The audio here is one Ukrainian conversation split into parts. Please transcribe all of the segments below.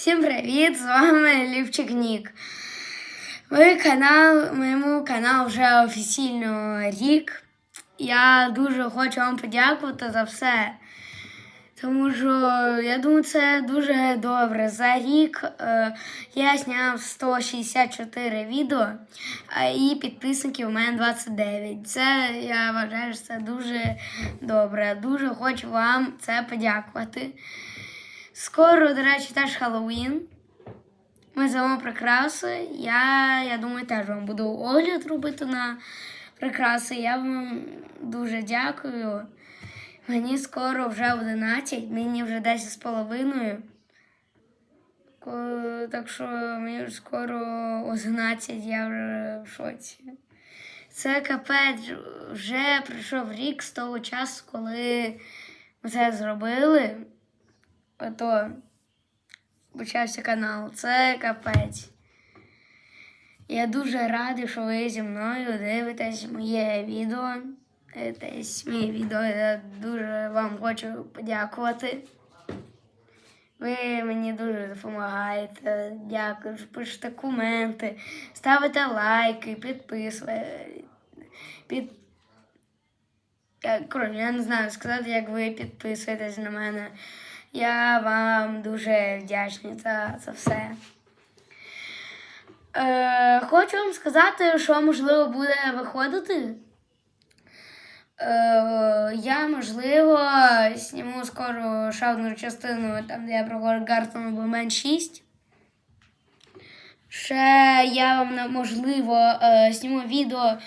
Всім привіт! З вами Лівчик Нік. Мій канал, моєму каналу вже офіційно рік. Я дуже хочу вам подякувати за все. Тому що я думаю, це дуже добре. За рік е, я зняв 164 відео, і підписників у мене 29. Це я вважаю, що це дуже добре. Дуже хочу вам це подякувати. Скоро, до речі, теж Хеллоуін. Ми зробимо прикраси. Я, я думаю, теж вам буду огляд робити на прикраси. Я вам дуже дякую. Мені скоро вже 11, мені вже 10 з половиною. Так що мені вже скоро 11, я вже в шоці. Це капець, вже пройшов рік з того часу, коли ми це зробили. Ото почався канал. Це капець. Я дуже радий, що ви зі мною дивитесь моє відео. Дивитесь моє відео. Я дуже вам хочу подякувати. Ви мені дуже допомагаєте. Дякую, що пишете коменти, ставите лайки, підписуєте. Під... Коротше, я не знаю сказати, як ви підписуєтесь на мене. Я вам дуже вдячний за це все. Е, хочу вам сказати, що можливо буде виходити. Е, я, можливо, зніму скоро одну частину, там, де я проходжу Гартон Бомен 6. Ще я вам, можливо, е, зніму відео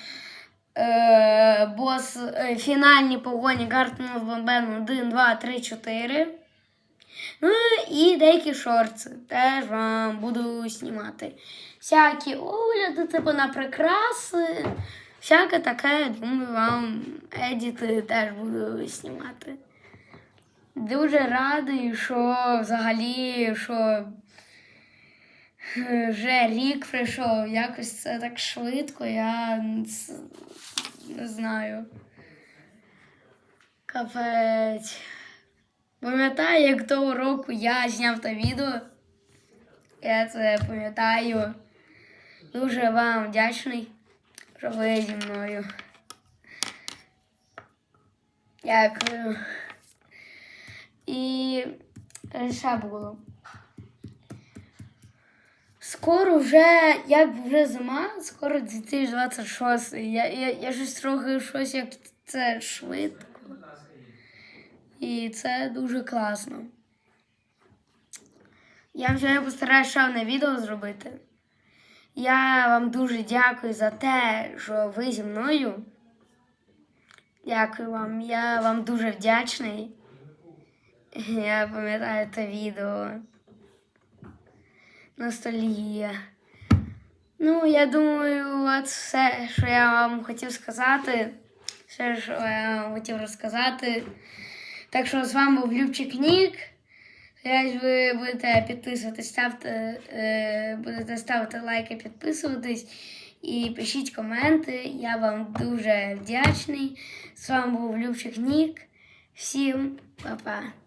е, бос е, фінальні погоні Гартон Бомен 1, 2, 3, 4. Ну і деякі шорти теж вам буду знімати. Всякі огляди, типу на прикраси. Всяке таке, думаю, вам едіти теж буду знімати. Дуже радий, що взагалі, що вже рік пройшов, якось це так швидко, я не знаю. Капець. Пам'ятаю, як того року я зняв те відео. Я це пам'ятаю. Дуже вам вдячний, що ви зі мною. Дякую. І ще було. Скоро вже, як вже зима, скоро 2026. Я, я, я щось трохи щось як це швидко. І це дуже класно. Я вже постараюся ще одне відео зробити. Я вам дуже дякую за те, що ви зі мною. Дякую вам. Я вам дуже вдячний. Я пам'ятаю те відео. Ностальгія. Ну, я думаю, от все, що я вам хотів сказати. Все, що я вам хотів розказати. Так що з вами був Любчик Нік. Якщо ви будете підписуватись, ставте, е, будете ставити лайки, підписуватись і пишіть коменти. Я вам дуже вдячний. З вами був Любчик Нік. Всім па-па.